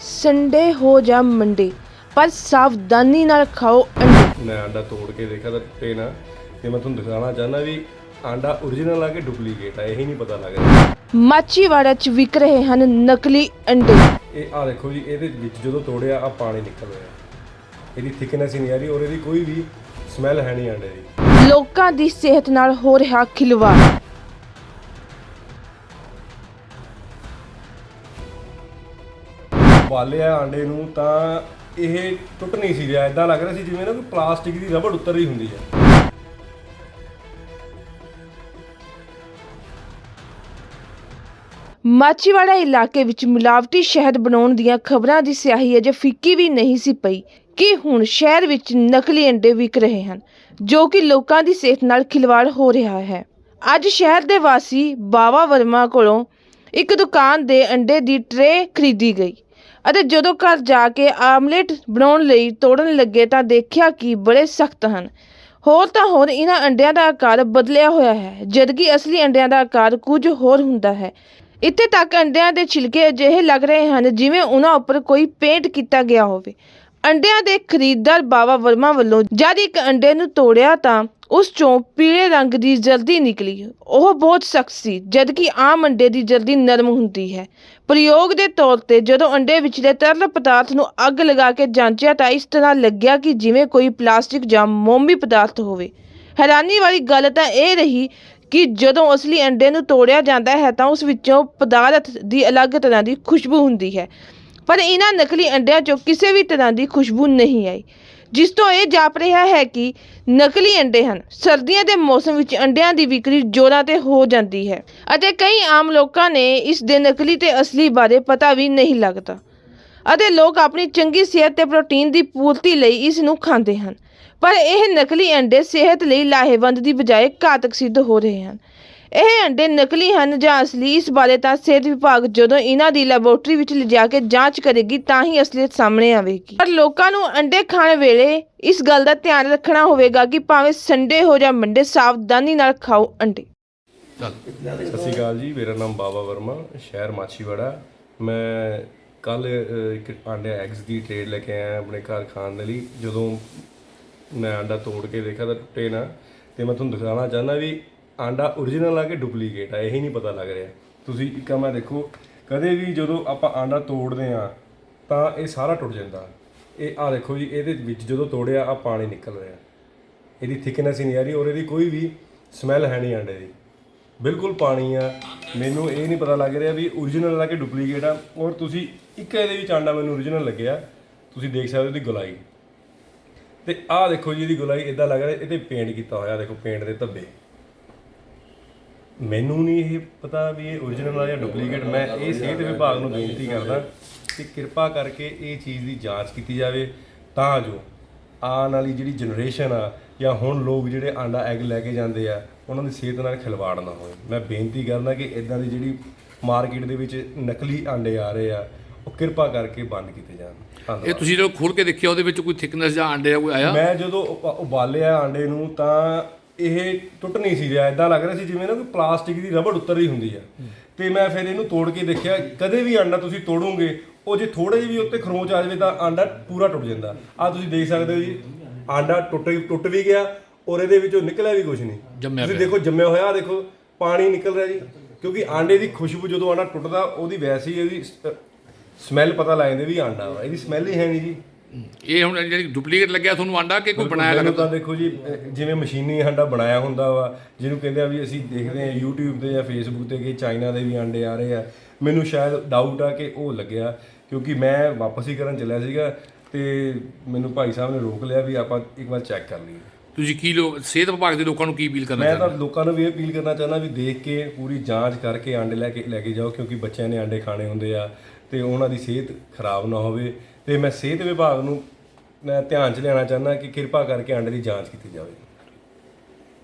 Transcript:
Sunday ਹੋ ਜਾਂ Monday ਪਰ ਸਾਵਧਾਨੀ ਨਾਲ ਖਾਓ ਅੰਡੇ। ਮੈਂ ਆਂਡਾ ਤੋੜ ਕੇ ਦੇਖਿਆ ਤਾਂ ਟੁੱਟੇ ਨਾ ਤੇ ਮੈਂ ਤੁਹਾਨੂੰ ਦਿਖਾਉਣਾ ਚਾਹੁੰਦਾ ਵੀ ਆਂਡਾ ਓਰੀਜਨਲ ਆ ਕਿ ਡੁਪਲੀਕੇਟ ਆ ਇਹੀ ਨਹੀਂ ਪਤਾ ਲੱਗ ਰਿਹਾ। ਮਾਚੀਵਾੜਾ 'ਚ ਵਿਕ ਰਹੇ ਹਨ ਨਕਲੀ ਅੰਡੇ। ਇਹ ਆ ਦੇਖੋ ਜੀ ਇਹਦੇ ਵਿੱਚ ਜਦੋਂ ਤੋੜਿਆ ਆ ਪਾਣੀ ਨਿਕਲ ਰਿਹਾ। ਇਹਦੀ ਥਿਕਨੈਸ ਹੀ ਨਹੀਂ ਆ ਰਹੀ ਔਰ ਇਹਦੀ ਕੋਈ ਵੀ ਸਮੈਲ ਹੈ ਨਹੀਂ ਆਂਡੇ ਦੀ। ਲੋਕਾਂ ਦੀ ਸਿਹਤ ਨਾਲ ਹੋ ਰਿਹਾ ਖਿਲਵਾੜ। ਬਾਲਿਆ ਆਂਡੇ ਨੂੰ, ਤਾਂ ਇਹ ਟੁੱਟ ਨਹੀਂ ਸੀ ਰਿਹਾ। ਇਦਾਂ ਲੱਗ ਰਿਹਾ ਸੀ ਜਿਵੇਂ ਨਾ ਕੋਈ ਪਲਾਸਟਿਕ ਦੀ ਰਬੜ ਉੱਤਰ ਰਹੀ ਹੁੰਦੀ ਹੈ। ਮਾਚੀਵਾੜਾ ਇਲਾਕੇ ਵਿੱਚ ਮਿਲਾਵਟੀ ਸ਼ਹਿਦ ਬਣਾਉਣ ਦੀਆਂ ਖਬਰਾਂ ਦੀ ਸਿਆਹੀ ਅਜੇ ਫਿੱਕੀ ਵੀ ਨਹੀਂ ਸੀ ਪਈ ਕਿ ਹੁਣ ਸ਼ਹਿਰ ਵਿੱਚ ਨਕਲੀ ਅੰਡੇ ਵਿਕ ਰਹੇ ਹਨ, ਜੋ ਕਿ ਲੋਕਾਂ ਦੀ ਸਿਹਤ ਨਾਲ ਖਿਲਵਾੜ ਹੋ ਰਿਹਾ ਹੈ। ਅੱਜ ਸ਼ਹਿਰ ਦੇ ਵਾਸੀ ਬਾਵਾ ਵਰਮਾ ਕੋਲੋਂ ਇੱਕ ਦੁਕਾਨ ਦੇ ਅੰਡੇ ਦੀ ਟਰੇ ਖਰੀਦੀ ਗਈ। ਅਤੇ ਜਦੋਂ ਘਰ ਜਾ ਕੇ ਆਮਲੇਟ ਬਣਾਉਣ ਲਈ ਤੋੜਨ ਲੱਗੇ ਤਾਂ ਦੇਖਿਆ ਕਿ ਬੜੇ ਸਖਤ ਹਨ। ਹੋਰ ਤਾਂ ਹੋਰ ਇਹਨਾਂ ਅੰਡਿਆਂ ਦਾ ਆਕਾਰ ਬਦਲਿਆ ਹੋਇਆ ਹੈ। ਜਦਕਿ ਅਸਲੀ ਅੰਡਿਆਂ ਦਾ ਆਕਾਰ ਕੁਝ ਹੋਰ ਹੁੰਦਾ ਹੈ। ਇੱਥੇ ਤੱਕ ਅੰਡਿਆਂ ਦੇ ਛਿਲਕੇ ਅਜਿਹੇ ਲੱਗ ਰਹੇ ਹਨ ਜਿਵੇਂ ਉਹਨਾਂ ਉੱਪਰ ਕੋਈ ਪੇਂਟ ਕੀਤਾ ਗਿਆ ਹੋਵੇ। ਅੰਡਿਆਂ ਦੇ ਖਰੀਦਦਾਰ ਬਾਵਾ ਵਰਮਾ ਵੱਲੋਂ ਜਦ ਇੱਕ ਅੰਡੇ ਨੂੰ ਤੋੜਿਆ ਤਾਂ ਉਸ ਚੋਂ ਪੀਲੇ ਰੰਗ ਦੀ ਜਲਦੀ ਨਿਕਲੀ। ਉਹ ਬਹੁਤ ਸਖਤ ਸੀ, ਜਦਕਿ ਆਮ ਅੰਡੇ ਦੀ ਜਲਦੀ ਨਰਮ ਹੁੰਦੀ ਹੈ। ਪ੍ਰਯੋਗ ਦੇ ਤੌਰ ਤੇ ਜਦੋਂ ਅੰਡੇ ਵਿਚਲੇ ਤਰਲ ਪਦਾਰਥ ਨੂੰ ਅੱਗ ਲਗਾ ਕੇ ਜਾਂਚਿਆ ਤਾਂ ਇਸ ਤਰ੍ਹਾਂ ਲੱਗਿਆ ਕਿ ਜਿਵੇਂ ਕੋਈ ਪਲਾਸਟਿਕ ਜਾਂ ਮੋਮੀ ਪਦਾਰਥ ਹੋਵੇ। ਹੈਰਾਨੀ ਵਾਲੀ ਗੱਲ ਤਾਂ ਇਹ ਰਹੀ ਕਿ ਜਦੋਂ ਅਸਲੀ ਅੰਡੇ ਨੂੰ ਤੋੜਿਆ ਜਾਂਦਾ ਹੈ ਤਾਂ ਉਸ ਵਿੱਚੋਂ ਪਦਾਰਥ ਦੀ ਅਲੱਗ ਤਰ੍ਹਾਂ ਦੀ ਖੁਸ਼ਬੂ ਹੁੰਦੀ ਹੈ। ਪਰ ਇਹਨਾਂ ਨਕਲੀ ਅੰਡਿਆਂ 'ਚੋਂ ਕਿਸੇ ਵੀ ਤਰ੍ਹਾਂ ਦੀ ਖੁਸ਼ਬੂ ਨਹੀਂ ਆਈ। ਜਿਸ ਤੋਂ ਇਹ ਜਾਪ ਰਿਹਾ ਹੈ ਕਿ ਨਕਲੀ ਅੰਡੇ ਹਨ। ਸਰਦੀਆਂ ਦੇ ਮੌਸਮ ਵਿੱਚ ਅੰਡਿਆਂ ਦੀ ਵਿਕਰੀ ਜ਼ੋਰਾਂ ਤੇ ਹੋ ਜਾਂਦੀ ਹੈ ਅਤੇ ਕਈ ਆਮ ਲੋਕਾਂ ਨੇ ਇਸ ਦੇ ਨਕਲੀ ਤੇ ਅਸਲੀ ਬਾਰੇ ਪਤਾ ਵੀ ਨਹੀਂ ਲੱਗਦਾ ਅਤੇ ਲੋਕ ਆਪਣੀ ਚੰਗੀ ਸਿਹਤ ਤੇ ਪ੍ਰੋਟੀਨ ਦੀ ਪੂਰਤੀ ਲਈ ਇਸ ਨੂੰ ਖਾਂਦੇ ਹਨ। ਪਰ ਇਹ ਨਕਲੀ ਅੰਡੇ ਸਿਹਤ ਲਈ ਲਾਹੇਵੰਦ ਦੀ ਬਜਾਏ ਘਾਤਕ ਸਿੱਧ ਹੋ ਰਹੇ ਹਨ। ਇਹ ਅੰਡੇ ਨਕਲੀ ਹਨ ਜਾਂ ਅਸਲੀ? ਇਸ ਬਾਰੇ ਤਾਂ ਸਿਹਤ ਵਿਭਾਗ ਜਦੋਂ ਇਹਨਾਂ ਦੀ ਲੈਬੋਰੇਟਰੀ ਵਿੱਚ ਲਿਜਾ ਕੇ ਜਾਂਚ ਕਰੇਗੀ ਤਾਂ ਹੀ ਅਸਲੀਅਤ ਸਾਹਮਣੇ ਆਵੇਗੀ। ਪਰ ਲੋਕਾਂ ਨੂੰ ਅੰਡੇ ਖਾਣ ਵੇਲੇ ਇਸ ਗੱਲ ਦਾ ਧਿਆਨ ਰੱਖਣਾ ਹੋਵੇਗਾ ਕਿ ਭਾਵੇਂ ਸੰਡੇ ਹੋ ਜਾਂ ਮੰਡੇ ਸਾਵਧਾਨੀ ਨਾਲ ਖਾਓ ਅੰਡੇ। ਸਤਿ ਸ਼੍ਰੀ ਅਕਾਲ ਜੀ ਮੇਰਾ ਨਾਮ ਬਾਬਾ ਵਰਮਾ ਸ਼ਹਿਰ ਮਾਛੀਵਾੜਾ। ਮੈਂ ਕੱਲ ਇੱਕ ਆਂਡੇ ਐਗਸ ਦੀ ਟ੍ਰੇਡ ਲੈ ਕੇ ਆਇਆ ਆਪਣੇ ਘਰ ਖਾਣ ਦੇ ਲਈ। ਜਦੋਂ ਮੈਂ ਆਂਡਾ ਤੋੜ ਕੇ ਦੇਖਿਆ ਤਾਂ ਟੁੱਟੇ ਨਾ। ਤੇ ਮੈਂ ਤੁਹਾਨੂੰ ਦਿਖਾਉਣਾ ਚਾਹੁੰਦਾ ਵੀ ਆਂਡਾ ਓਰੀਜਨਲ ਆ ਕਿ ਡੁਪਲੀਕੇਟ ਆ, ਇਹ ਹੀ ਨਹੀਂ ਪਤਾ ਲੱਗ ਰਿਹਾ। ਤੁਸੀਂ ਇੱਕ ਮੈਂ ਦੇਖੋ, ਕਦੇ ਵੀ ਜਦੋਂ ਆਪਾਂ ਆਂਡਾ ਤੋੜਦੇ ਆ, ਤਾਂ ਇਹ ਸਾਰਾ ਟੁੱਟ ਜਾਂਦਾ। ਇਹ ਆ ਦੇਖੋ ਜੀ, ਇਹਦੇ ਵਿੱਚ ਜਦੋਂ ਤੋੜਿਆ, ਆ ਪਾਣੀ ਨਿਕਲ ਰਿਹਾ। ਇਹਦੀ ਥਿਕਨੈਸ ਹੀ ਨਹੀਂ ਆ ਰਹੀ ਔਰ ਇਹਦੀ ਕੋਈ ਵੀ ਸਮੈਲ ਹੈ ਨਹੀਂ ਆਂਡੇ ਦੀ। ਬਿਲਕੁਲ ਪਾਣੀ ਆ। ਮੈਨੂੰ ਇਹ ਨਹੀਂ ਪਤਾ ਲੱਗ ਰਿਹਾ ਵੀ origignal ਆ ਕਿ ਡੁਪਲੀਕੇਟ ਆ। ਔਰ ਤੁਸੀਂ ਇੱਕ ਇਹਦੇ ਵਿੱਚ ਆਂਡਾ ਮੈਨੂੰ origignal ਲੱਗਿਆ, ਤੁਸੀਂ ਦੇਖ ਸਕਦੇ ਹੋ ਇਹਦੀ ਗੁਲਾਈ। ਤੇ ਆਹ ਦੇਖੋ ਜੀ, ਇਹਦੀ ਗੁਲਾਈ ਇਦਾਂ ਲੱਗ ਰਿਹਾ, ਇਹਦੇ ਪੇਂਟ ਕੀਤਾ ਹੋਇਆ, ਦੇਖੋ ਪੇਂਟ ਦੇ ਧੱਬੇ। ਮੈਨੂੰ ਨਹੀਂ ਇਹ ਪਤਾ ਵੀ ਇਹ origignal ਆ ਜਾਂ ਡੁਪਲੀਕੇਟ ਮੈਂ ਇਹ ਸਿਹਤ ਵਿਭਾਗ ਨੂੰ ਬੇਨਤੀ ਕਰਦਾ ਕਿ ਕਿਰਪਾ ਕਰਕੇ ਇਹ ਚੀਜ਼ ਦੀ ਜਾਂਚ ਕੀਤੀ ਜਾਵੇ ਤਾਂ ਜੋ ਆਉਣ ਵਾਲੀ ਜਿਹੜੀ ਜਨਰੇਸ਼ਨ ਆ ਜਾਂ ਹੁਣ ਲੋਕ ਜਿਹੜੇ ਆਂਡਾ ਐਗ ਲੈ ਕੇ ਜਾਂਦੇ ਆ ਉਹਨਾਂ ਦੀ ਸਿਹਤ ਨਾਲ ਖਿਲਵਾੜ ਨਾ ਹੋਵੇ। ਮੈਂ ਬੇਨਤੀ ਕਰਦਾ ਕਿ ਇਦਾਂ ਦੀ ਜਿਹੜੀ ਮਾਰਕੀਟ ਦੇ ਵਿੱਚ ਨਕਲੀ ਆਂਡੇ ਆ ਰਹੇ ਆ ਉਹ ਕਿਰਪਾ ਕਰਕੇ ਬੰਦ ਕੀਤੇ ਜਾਣ। ਇਹ ਧੰਨਵਾਦ ਤੁਸੀਂ ਜਦੋਂ ਖੋਲ ਕੇ ਦੇਖਿਆ ਉਹਦੇ ਵਿੱਚ ਕੋਈ ਥਿਕਨੈਸ ਜਾਂ ਆਂਡੇ ਦਾ ਕੋਈ ਆਇਆ? ਮੈਂ ਜਦੋਂ ਉਪ- ਉਬਾਲਿਆ ਆਂਡੇ ਨੂੰ ਤਾਂ ਇਹ ਟੁੱਟ ਨਹੀਂ ਸੀ ਰਿਹਾ ਇਦਾਂ ਲੱਗ ਰਿਹਾ ਸੀ ਜਿਵੇਂ ਨਾ ਕੋਈ ਪਲਾਸਟਿਕ ਦੀ ਰਬੜ ਉੱਤਰ ਰਹੀ ਹੁੰਦੀ ਆ। ਤੇ ਮੈਂ ਫਿਰ ਇਹਨੂੰ ਤੋੜ ਕੇ ਦੇਖਿਆ ਕਦੇ ਵੀ ਆਂਡਾ ਤੁਸੀਂ ਤੋੜੋਗੇ ਉਹ ਜੇ ਥੋੜੇ ਜਿਹੇ ਵੀ ਉੱਤੇ ਖਰੋਚ ਆ ਜਾਵੇ ਤਾਂ ਆਂਡਾ ਪੂਰਾ ਟੁੱਟ ਜਾਂਦਾ। ਆ ਤੁਸੀਂ ਦੇਖ ਸਕਦੇ ਹੋ ਜੀ ਆਂਡਾ ਟੁੱਟ ਟੁੱਟ ਵੀ ਗਿਆ ਔਰ ਇਹਦੇ ਵਿੱਚੋਂ ਨਿਕਲਿਆ ਵੀ ਕੁਝ ਨਹੀਂ। ਤੁਸੀਂ ਦੇਖੋ ਜੰਮਿਆ ਹੋਇਆ ਦੇਖੋ ਪਾਣੀ ਨਿਕਲ ਰਿਹਾ ਜੀ। ਕਿਉਂਕਿ ਆਂਡੇ ਦੀ ਖੁਸ਼ਬੂ ਜਦੋਂ ਆਂਡਾ ਟੁੱਟਦਾ ਉਹਦੀ ਵੈਸੇ ਹੀ ਇਹਦੀ ਸਮੈਲ ਪਤਾ ਲੱਗ ਜਾਂਦੀ ਵੀ ਆਂਡਾ ਵਾ ਇਹਦੀ ਸਮੈਲ ਹੀ ਹੈ ਨਹੀਂ ਜੀ। ਇਹ ਹੁਣ ਜਿਹੜੀ ਡੁਪਲੀਕੇਟ ਲੱਗਿਆ ਤੁਹਾਨੂੰ ਆਂਡਾ ਕਿ ਕੋਈ ਬਣਾਇਆ ਮੈਨੂੰ ਲੱਗਦਾ? ਤਾਂ ਦੇਖੋ ਜੀ ਅਹ ਜਿਵੇਂ ਮਸ਼ੀਨੀ ਆਂਡਾ ਬਣਾਇਆ ਹੁੰਦਾ ਵਾ ਜਿਹਨੂੰ ਕਹਿੰਦੇ ਆ ਵੀ ਅਸੀਂ ਦੇਖਦੇ ਆ YouTube ਤੇ ਜਾਂ Facebook ਤੇ ਕਿ ਚਾਈਨਾ ਦੇ ਵੀ ਆਂਡੇ ਆ ਰਹੇ ਆ। ਮੈਨੂੰ ਸ਼ਾਇਦ ਡਾਊਟ ਆ ਕਿ ਉਹ ਲੱਗਿਆ ਕਿਉਂਕਿ ਮੈਂ ਵਾਪਸ ਹੀ ਕਰਨ ਚੱਲਿਆ ਸੀਗਾ ਤੇ ਮੈਨੂੰ ਭਾਈ ਸਾਹਿਬ ਨੇ ਰੋਕ ਲਿਆ ਵੀ ਆਪਾਂ ਇੱਕ ਵਾਰ ਚੈੱਕ ਕਰ ਲਈਏ। ਤੁਸੀਂ ਕੀ ਲੋਕ ਸਿਹਤ ਵਿਭਾਗ ਦੇ ਲੋਕਾਂ ਨੂੰ ਕੀ ਅਪੀਲ ਕਰਨਾ ਮੈਂ ਚਾਹੁੰਦੇ ਤਾਂ ਲੋਕਾਂ ਨੂੰ ਵੀ ਇਹ ਅਪੀਲ ਕਰਨਾ ਚਾਹੁੰਦਾ ਵੀ ਦੇਖ ਕੇ ਪੂਰੀ ਜਾਂਚ ਕਰਕੇ ਆਂਡੇ ਲੈ ਕੇ ਲੈ ਕੇ ਜਾਓ ਕਿਉਂਕਿ ਬੱਚਿਆਂ ਨੇ ਆਂਡੇ ਖਾਣੇ ਹੁੰਦੇ ਆ। ਤੇ ਉਹਨਾਂ ਦੀ ਸਿਹਤ ਖਰਾਬ ਨਾ ਹੋਵੇ ਤੇ ਮੈਂ ਸਿਹਤ ਵਿਭਾਗ ਨੂੰ ਮੈਂ ਧਿਆਨ 'ਚ ਲਿਆਉਣਾ ਚਾਹੁੰਦਾ ਕਿ ਕਿਰਪਾ ਕਰਕੇ ਆਂਡੇ ਦੀ ਜਾਂਚ ਕੀਤੀ ਜਾਵੇ।